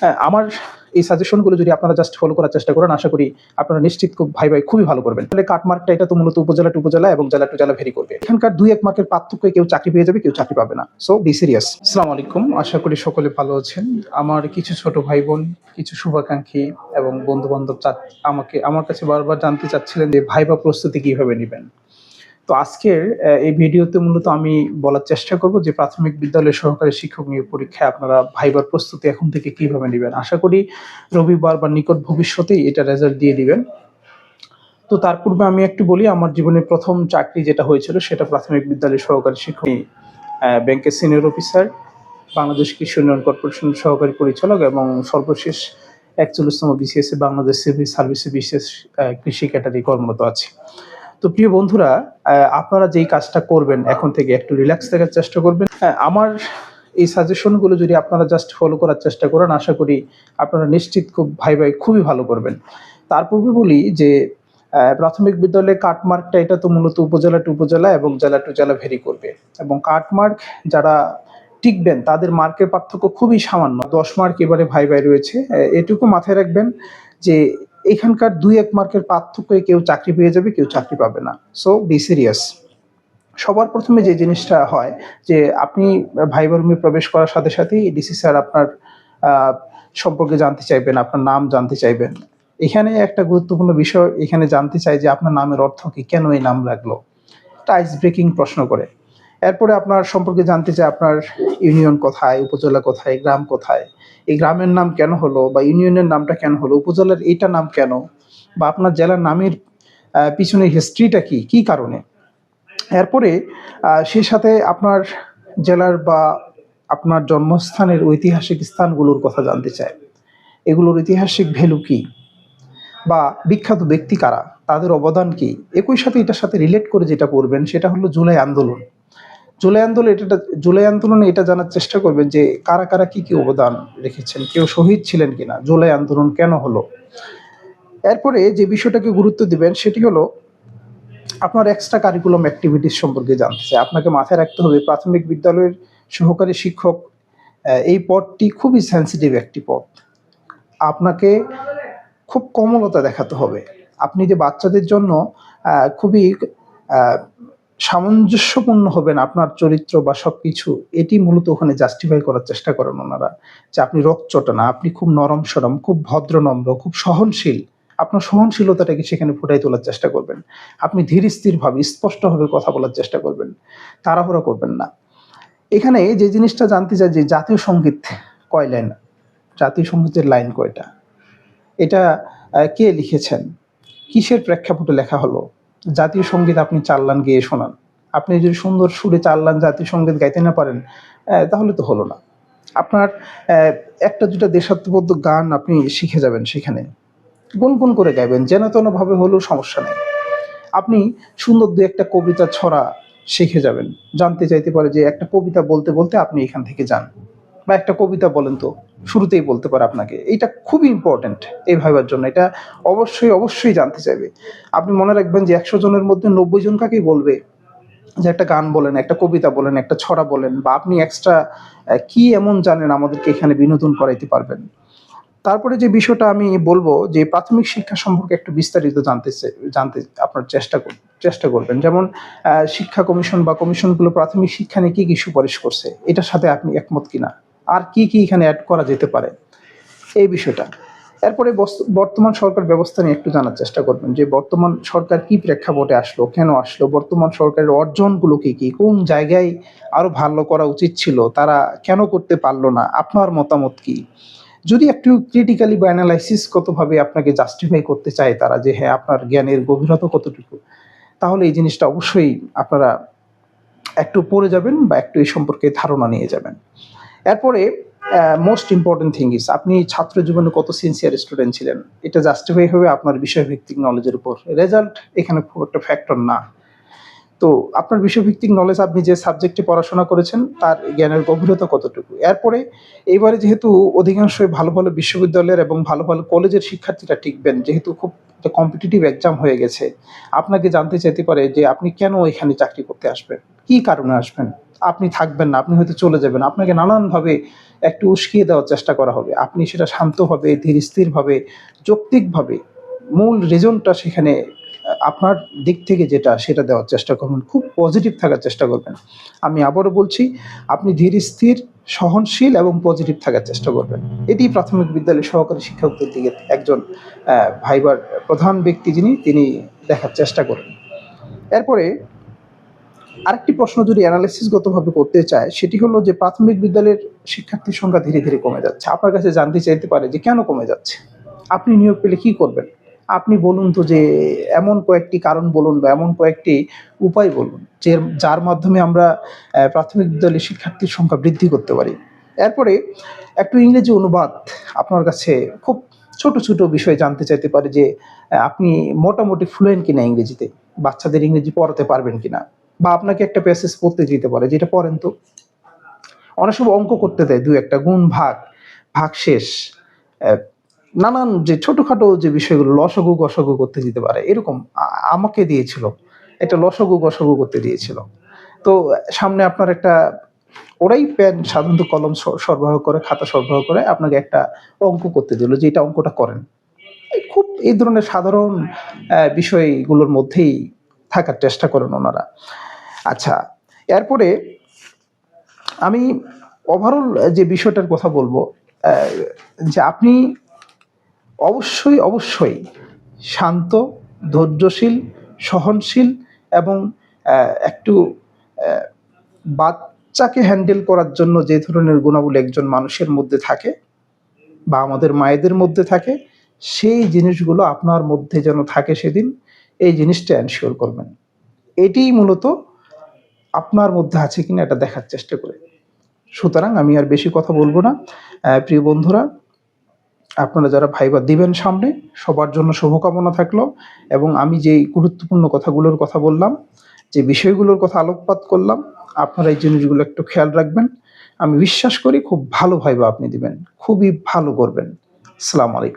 হ্যাঁ, আমার এই সাজেশনগুলো যদি আপনারা জাস্ট ফলো করার চেষ্টা করেন আশা করি আপনারা নিশ্চিত খুব ভাই ভাই খুবই ভালো করবেন। তাহলে কাটমার্কটা এটা তো মূলত উপজেলা টু উপজেলা এবং জেলা টু জেলা ভেরি করবে। এখানকার দুই এক মার্কের পার্থক্যে কেউ চাকরি পেয়ে যাবে কেউ চাকরি পাবে না। সো বি সিরিয়াস আসসালামু আলাইকুম। আশা করি সকলে ভালো আছেন। আমার কিছু ছোট ভাই বোন কিছু শুভাকাঙ্ক্ষী এবং বন্ধু বান্ধব আমাকে আমার কাছে বারবার জানতে চাচ্ছিলেন যে ভাইবা প্রস্তুতি কীভাবে নেবেন? তো আজকের এই ভিডিওতে মূলত আমি বলার চেষ্টা করব যে প্রাথমিক বিদ্যালয়ের সহকারী শিক্ষক নিয়োগ পরীক্ষায় আপনারা ভাইবার প্রস্তুতি এখন থেকে কীভাবে নেবেন। আশা করি রবিবার বা নিকট ভবিষ্যতেই এটা রেজাল্ট দিয়ে দিবেন। তো তার পূর্বে আমি একটু বলি, আমার জীবনে প্রথম চাকরি যেটা হয়েছিল সেটা প্রাথমিক বিদ্যালয়ের সহকারী শিক্ষক ব্যাংকের সিনিয়র অফিসার বাংলাদেশ কৃষি উন্নয়ন কর্পোরেশন সহকারী পরিচালক এবং সর্বশেষ একচল্লিশতম বিসিএস বাংলাদেশ সিভিল সার্ভিসে বিশেষ কৃষি ক্যাটারি কর্মরত আছি। তো প্রিয় বন্ধুরা আপনারা যেই কাজটা করবেন এখন থেকে একটু রিল্যাক্স থাকার চেষ্টা করবেন। হ্যাঁ, আমার এই সাজেশনগুলো যদি আপনারা জাস্ট ফলো করার চেষ্টা করেন আশা করি আপনারা নিশ্চিত খুব ভাই ভাই খুবই ভালো করবেন। তার পূর্বে বলি যে প্রাথমিক বিদ্যালয়ে কাটমার্কটা এটা তো মূলত উপজেলা টু উপজেলা এবং জেলা টু জেলা ভেরি করবে। এবং কাটমার্ক যারা টিকবেন তাদের মার্কের পার্থক্য খুবই সামান্য। দশ মার্ক এবারে ভাই ভাই রয়েছে। এটুকু মাথায় রাখবেন যে এখানকার দুই এক মার্কের পার্থক্যে কেউ চাকরি পেয়ে যাবে, কেউ চাকরি পাবে না। সো বি সিরিয়াস সবার প্রথমে যে জিনিসটা হয়, যে আপনি ভাইবার রুমে প্রবেশ করার সাথে সাথেই ডিসি স্যার আপনার সম্পর্কে জানতে চাইবেন, আপনার নাম জানতে চাইবেন। এখানে একটা গুরুত্বপূর্ণ বিষয়, এখানে জানতে চাই যে আপনার নামের অর্থ কি, কেন এই নাম লাগল? একটা আইস ব্রেকিং প্রশ্ন করে। এরপরে আপনার সম্পর্কে জানতে চাই আপনার ইউনিয়ন কোথায়, উপজেলা কোথায়, গ্রাম কোথায়। এই গ্রামের নাম কেন হলো বা ইউনিয়নের নামটা কেন হলো, উপজেলার এইটা নাম কেন বা আপনার জেলার নামের পিছনে হিস্ট্রিটা কি কি কারণে? এরপরে সেই সাথে আপনার জেলার বা আপনার জন্মস্থানের ঐতিহাসিক স্থানগুলোর কথা জানতে চায় এগুলোর ঐতিহাসিক ভ্যালু কি? বা বিখ্যাত ব্যক্তি কারা? তাদের অবদান কি? একই সাথে এটার সাথে রিলেট করে যেটা পড়বেন সেটা হলো জুলাই আন্দোলন। জুলাই আন্দোলন, এটা জুলাই আন্দোলনে এটা জানার চেষ্টা করবেন যে কারা কারা কি কি অবদান রেখেছেন, কেউ শহীদ ছিলেন কিনা, জুলাই আন্দোলন কেন হলো? এরপরে যে বিষয়টাকে গুরুত্ব দিবেন সেটি হলো, আপনার এক্সট্রা কারিকুলাম অ্যাক্টিভিটিস সম্পর্কে জানতে চাই। আপনাকে মাথায় রাখতে হবে, প্রাথমিক বিদ্যালয়ের সহকারী শিক্ষক এই পদটি খুবই সেন্সিটিভ একটি পদ। আপনাকে খুব কমলতা দেখাতে হবে। আপনি যে বাচ্চাদের জন্য খুবই সামঞ্জস্যপূর্ণ হবেন আপনার চরিত্র বা সব কিছু এটি মূলত ওখানে জাস্টিফাই করার চেষ্টা করেন ওনারা। যে আপনি রকচটা না, আপনি খুব নরম সরম, খুব ভদ্র নম্র, খুব সহনশীল। আপনার সহনশীলতাটাকে সেখানে ফুটাই তোলার চেষ্টা করবেন। আপনি ধীর স্থিরভাবে, স্পষ্টভাবে কথা বলার চেষ্টা করবেন। তাড়াহুড়া করবেন না। এখানে যে জিনিসটা জানতে চাই যে জাতীয় সংগীত কয় লাইন? জাতীয় সঙ্গীতের লাইন কয়টা? এটা কে লিখেছেন? কিসের প্রেক্ষাপটে লেখা হলো? জাতীয় সংগীত আপনি চাল্লান গেয়ে শোনান। আপনি যদি সুন্দর সুরে চাল্লান জাতীয় সংগীত গাইতে না পারেন তাহলে তো হলো না। আপনার একটা দুটা দেশাত্মবোধ গান আপনি শিখে যাবেন সেখানে। গুনগুন করে গাইবেন, যেন তেনভাবে হলেও সমস্যা নেই। আপনি সুন্দর দু একটা কবিতা ছড়া শিখে যাবেন। জানতে চাইতে পারে যে একটা কবিতা বলতে বলতে আপনি এখান থেকে যান। বা একটা কবিতা বলেন তো, শুরুতেই বলতে পারে আপনাকে। এটা খুবই ইম্পর্ট্যান্ট এই ভাইবার জন্য। এটা অবশ্যই অবশ্যই জানতে চাইবে। আপনি মনে রাখবেন যে একশো জনের মধ্যে নব্বই জন কাকেই বলবে? যে একটা গান বলেন, একটা কবিতা বলেন, একটা ছড়া বলেন, বা আপনি এক্সট্রা কি এমন জানেন আমাদেরকে এখানে বিনোদন করাইতে পারবেন? তারপরে যে বিষয়টা আমি বলব, যে প্রাথমিক শিক্ষা সম্পর্কে একটু বিস্তারিত জানতে জানতে আপনার চেষ্টা চেষ্টা করবেন। যেমন শিক্ষা কমিশন বা কমিশনগুলো প্রাথমিক শিক্ষা নিয়ে কি কি সুপারিশ করছে? এটার সাথে আপনি একমত কিনা? আর কি কি এখানে অ্যাড করা যেতে পারে? এই বিষয়টা। এরপরে বর্তমান সরকার ব্যবস্থা নিয়ে একটু জানার চেষ্টা করবেন যে বর্তমান সরকার কি প্রেক্ষাপটে আসলো, কেন আসলো, বর্তমান সরকারের অর্জনগুলো কি কি, কোন জায়গায় আরও ভালো করা উচিত ছিল, তারা কেন করতে পারল না, আপনার মতামত কি? যদি একটু ক্রিটিক্যালি বা অ্যানালাইসিস কতভাবে আপনাকে জাস্টিফাই করতে চায় তারা যে হ্যাঁ আপনার জ্ঞানের গভীরতা কতটুকু, তাহলে এই জিনিসটা অবশ্যই আপনারা একটু পড়ে যাবেন বা একটু এই সম্পর্কে ধারণা নিয়ে যাবেন। এরপরে মোস্ট ইম্পর্টেন্ট থিং ইস আপনি ছাত্র জীবনে কত সিনসিয়ার স্টুডেন্ট ছিলেন? এটা জাস্টিফাই হবে আপনার বিষয়ভিত্তিক নলেজের উপর। রেজাল্ট এখানে খুব একটা ফ্যাক্টর না। তো আপনার বিষয়ভিত্তিক নলেজ আপনি যে সাবজেক্টে পড়াশোনা করেছেন, তার জ্ঞানের গভীরতা কতটুকু? এরপরে, এইবারে যেহেতু অধিকাংশই ভালো ভালো বিশ্ববিদ্যালয়ের এবং ভালো ভালো কলেজের শিক্ষার্থীরা টিকবেন, যেহেতু খুব একটা কম্পিটিটিভ এক্সাম হয়ে গেছে, আপনাকে জানতে চাইতে পারে যে আপনি কেন এখানে চাকরি করতে আসবেন? কি কারণে আসবেন? আপনি থাকবেন না, আপনি হয়তো চলে যাবেন। আপনাকে নানানভাবে একটু উস্কিয়ে দেওয়ার চেষ্টা করা হবে। আপনি সেটা শান্তভাবে, ধীর স্থিরভাবে, যৌক্তিকভাবে মূল রিজনটা সেখানে, আপনার দিক থেকে যেটা, সেটা দেওয়ার চেষ্টা করবেন। খুব পজিটিভ থাকার চেষ্টা করবেন। আমি আবারও বলছি, আপনি ধীর স্থির, সহনশীল এবং পজিটিভ থাকার চেষ্টা করবেন। এটি প্রাথমিক বিদ্যালয়ের সহকারী শিক্ষকদের দিকে একজন ভাইবার প্রধান ব্যক্তি যিনি, তিনি দেখার চেষ্টা করেন। এরপরে আরেকটি প্রশ্ন যদি অ্যানালিসিসগতভাবে করতে চায়, সেটি হলো যে প্রাথমিক বিদ্যালয়ের শিক্ষার্থীর সংখ্যা ধীরে ধীরে কমে যাচ্ছে। আপনার কাছে জানতে চাইতে পারে যে কেন কমে যাচ্ছে? আপনি নিয়োগ পেলে কি করবেন? আপনি বলুন তো যে এমন কয়েকটি কারণ বলুন বা এমন কয়েকটি উপায় বলুন, যে যার মাধ্যমে আমরা প্রাথমিক বিদ্যালয়ের শিক্ষার্থীর সংখ্যা বৃদ্ধি করতে পারি। এরপরে একটু ইংরেজি অনুবাদ আপনার কাছে খুব ছোট ছোট বিষয় জানতে চাইতে পারে যে আপনি মোটামুটি ফ্লুয়েন্ট কিনা ইংরেজিতে? বাচ্চাদের ইংরেজি পড়াতে পারবেন কিনা? বা আপনাকে একটা প্যাসেজ পড়তে দিতে পারে যেটা পড়েন তো? অনেক সময় অঙ্ক করতে দেয় দু একটা, গুণ, ভাগ ভাগ শেষ। নানান যে ছোটখাটো যে বিষয়গুলো, লসগু গসগু করতে দিতে পারে, এরকম আমাকে দিয়েছিল। একটা লসগু গসগু করতে দিয়েছিল। তো সামনে আপনার একটা, ওরাই পেন সাধারণত কলম সরবরাহ করে, খাতা সরবরাহ করে, আপনাকে একটা অঙ্ক করতে দিল যে এটা অঙ্কটা করেন। খুব, এই ধরনের সাধারণ বিষয়গুলোর মধ্যেই থাকার চেষ্টা করেন ওনারা। আচ্ছা এরপরে আমি ওভারঅল যে বিষয়টার কথা বলব যে আপনি অবশ্যই অবশ্যই শান্ত, ধৈর্যশীল, সহনশীল এবং একটু বাচ্চাকে হ্যান্ডেল করার জন্য যে ধরনের গুণাবলী একজন মানুষের মধ্যে থাকে বা আমাদের মায়েদের মধ্যে থাকে, সেই জিনিসগুলো আপনার মধ্যে যেন থাকে সেদিন, এই জিনিসটা এনশিওর করবেন। এটিই মূলত আপনার মধ্যে আছে কিনা এটা দেখার চেষ্টা করে। সুতরাং আমি আর বেশি কথা বলব না। প্রিয় বন্ধুরা, আপনারা যারা ভাইবা দিবেন সামনে, সবার জন্য শুভকামনা থাকল এবং আমি যেই গুরুত্বপূর্ণ কথাগুলোর কথা বললাম, যে বিষয়গুলোর কথা আলোকপাত করলাম, আপনারা এই জিনিসগুলো একটু খেয়াল রাখবেন। আমি বিশ্বাস করি খুব ভালো ভাইবা আপনি দিবেন, খুবই ভালো করবেন। আসসালামু আলাইকুম।